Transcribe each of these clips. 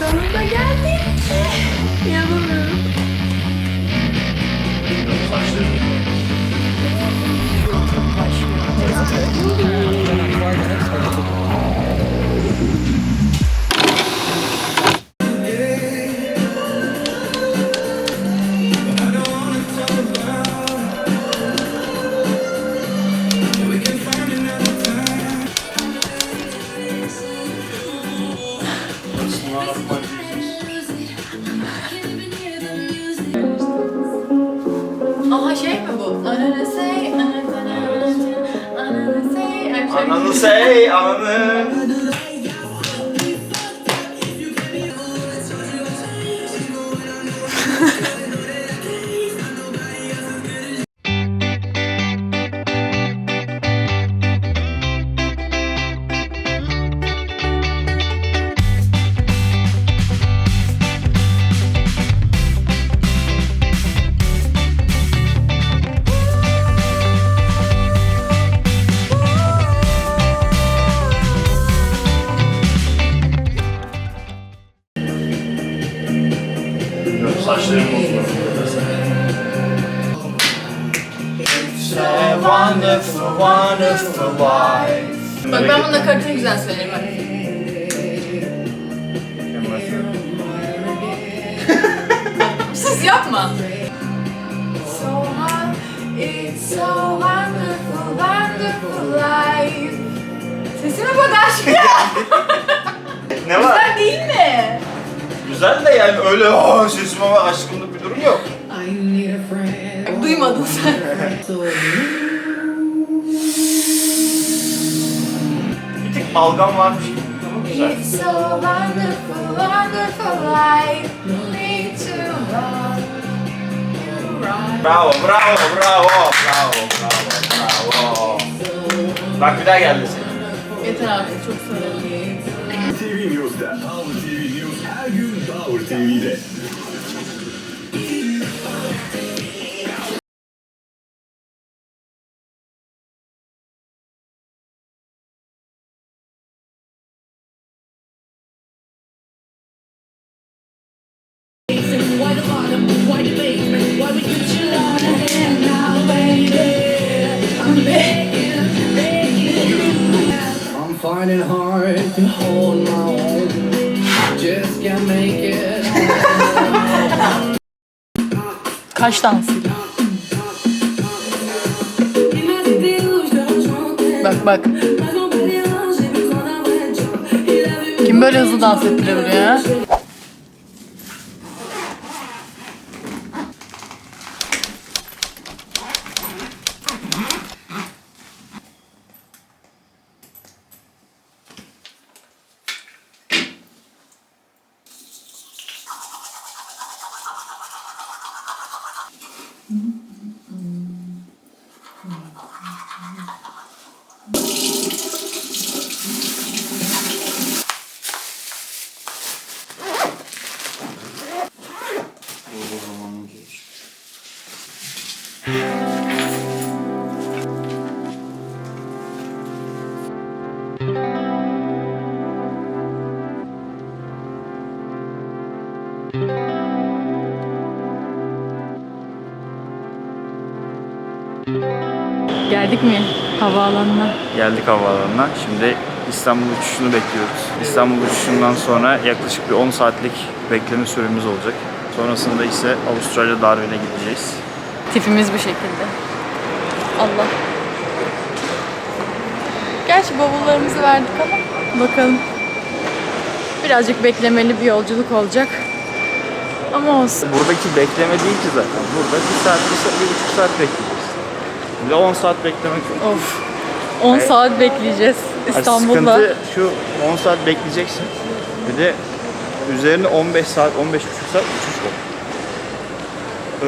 Sonunda geldik. Yapamıyorum. Ananı say, ananı. Wonderful, wonderful life. Bak ben bunun nakaratını güzel söylerim bak. Sus yapma. So hot, it's so wonderful, wonderful life. Sesime bak aşkım. Ne var? Güzel değil mi? Güzel de yani öyle oh, sesime aşkımlık bir durum yok. Duymadın sen. Balgam varmış gibi. Ama güzel. It's so wonderful, wonderful life. Me to love you right. Bravo, bravo, bravo, bravo, bravo, bravo. Bak bir daha geldi senin. Yeter abi çok söyledim. TV News'da. Power TV News her gün Power TV'de. I'm finding hard to hold my own. Just can't make it. Kaç dansıydı? Bak bak. Kim böyle hızlı dans ettirebiliyor ya? Geldik mi havaalanına? Geldik havaalanına. Şimdi İstanbul uçuşunu bekliyoruz. İstanbul uçuşundan sonra yaklaşık bir 10 saatlik bekleme süremiz olacak. Sonrasında ise Avustralya Darwin'e gideceğiz. Tipimiz bu şekilde. Allah. Gerçi bavullarımızı verdik ama bakalım. Birazcık beklemeli bir yolculuk olacak. Ama olsun. Buradaki bekleme değil ki zaten. Burada bir saat, bir, saat, bir buçuk saat bekleyeceğiz. Bir de 10 saat beklemek. Of. 10 Evet. saat bekleyeceğiz Yani İstanbul'da. Sıkıntı şu 10 saat bekleyeceksin. Bir de üzerine 15 saat, 15 buçuk saat uçuş var.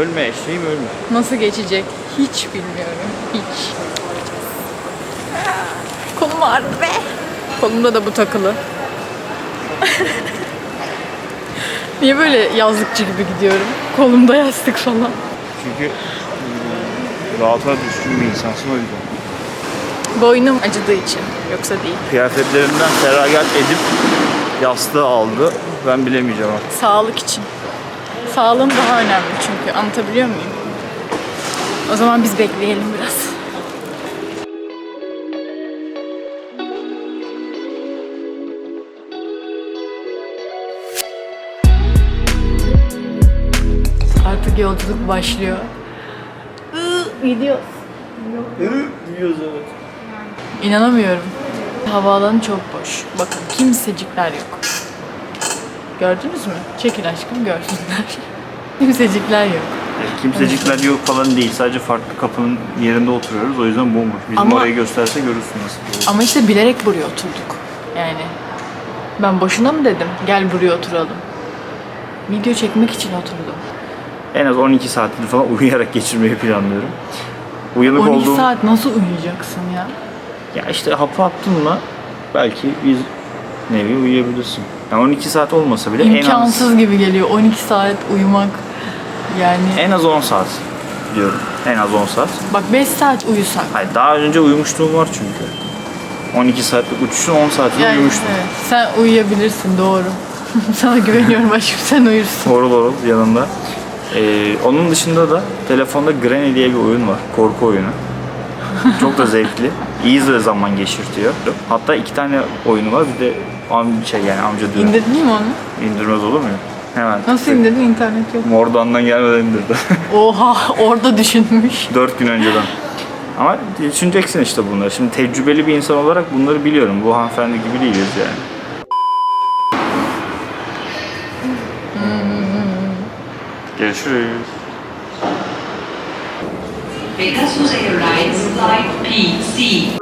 Ölme eşeğim ölme. Nasıl geçecek? Hiç bilmiyorum. Hiç. Kolum ağrıdı be. Kolumda da bu takılı. Niye böyle yazlıkçı gibi gidiyorum? Kolumda yastık falan. Çünkü rahata düşkün bir insansın o yüzden. Boynum acıdığı için. Yoksa değil. Kıyafetlerimden feragat edip yastığı aldı. ben bilemeyeceğim artık. Sağlık için. Sağlığım daha önemli çünkü. Anlatabiliyor muyum? O zaman biz bekleyelim biraz. Artık yolculuk başlıyor. Gidiyoruz. Gidiyoruz evet. İnanamıyorum. Havaalanı çok boş. Bakın kimsecikler yok. Gördünüz mü? Çekil aşkım görsünler. kimsecikler yok. Kimsecikler yok falan değil. Sadece farklı kapının yerinde oturuyoruz. O yüzden bomboş. Bizim Ama- orayı gösterse görürsün nasıl. Ama işte bilerek buraya oturduk. Yani ben boşuna mı dedim gel buraya oturalım. Video çekmek için oturdum. En az 12 saatini falan uyuyarak geçirmeyi planlıyorum. Uyanık 12 olduğum... saat nasıl uyuyacaksın ya? Ya işte hapı attın mı belki bir nevi uyuyabilirsin. Yani 12 saat olmasa bile en az, İmkansız gibi geliyor 12 saat uyumak. Yani en az 10 saat diyorum. En az 10 saat. bak 5 saat uyusak. Hayır daha önce uyumuşluğum var çünkü. 12 saatlik uçuşun 10 saatini Yani uyumuştum. evet, sen uyuyabilirsin doğru. Sana güveniyorum aşkım sen uyursun. Horul horul yanında. Ee, onun dışında da telefonda Granny diye bir oyun var. Korku oyunu. Çok da zevkli. İyi de zaman geçirtiyor. Hatta iki tane oyunu var. Bir de am şey yani amca diyor. İndirdin mi onu? İndirmez olur muyum? Hemen. Nasıl indirdin? İnternet yok. Mordan'dan gelmeden indirdi. Oha orada düşünmüş. 4 gün önceden. Ama düşüneceksin işte bunları. Şimdi tecrübeli bir insan olarak bunları biliyorum. Bu hanımefendi gibi değiliz yani. Görüşürüz. Pegasus Airlines Flight PC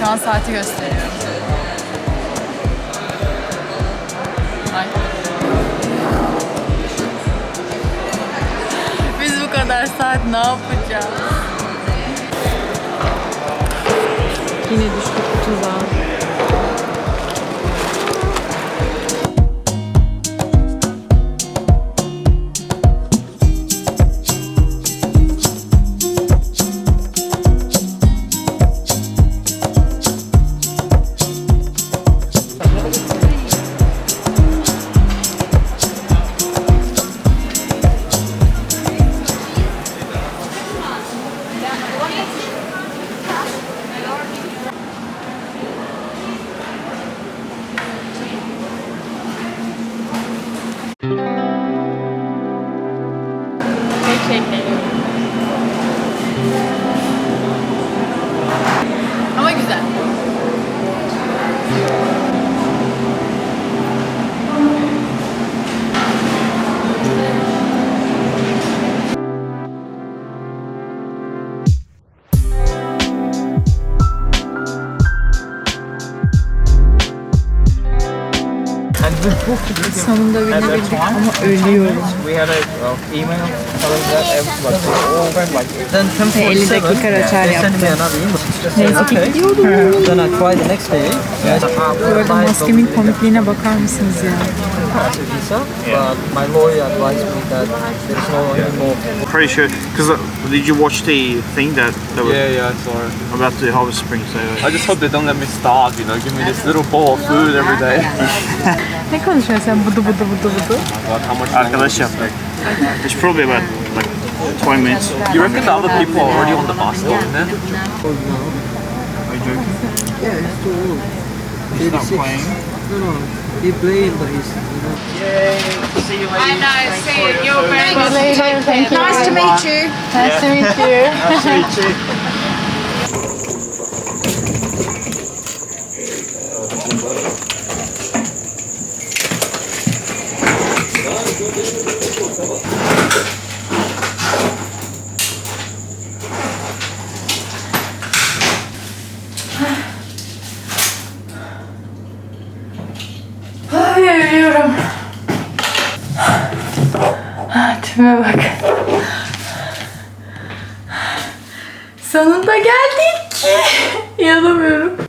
Şu an saati gösteriyorum. Ay. Biz bu kadar saat ne yapacağız? Yine düştük tuzağa. Sonunda binebildik ama ölüyorum. We had a email telling that everybody over like then 50 dakika rötar yaptım. Neyse ki okay. gidiyorum. Then I tried the next day. Yes, Bu arada maskemin komikliğine bakar mısınız ya? Pass a visa, but my lawyer advised me that there is no anymore. Pretty sure. Because uh, did you watch the thing that, that was Yeah, yeah, I saw it. about the Harvest Spring? So, uh, I just hope they don't let me starve, you know, give me this little bowl of food every day. Ne konuşuyorsun sen budu budu budu budu? How much ah, Arkadaş yaptık. It's probably about like 20 minutes. You reckon the other people are already on the bus going there? Yeah, it's too old. He's not playing. No, no. He playing, but he's. You know. Yay! See you later. I know. Thanks see you. You're very welcome. Nice to meet you. Nice to meet you. nice to meet you. Tipime bak. Sonunda geldik. İnanamıyorum.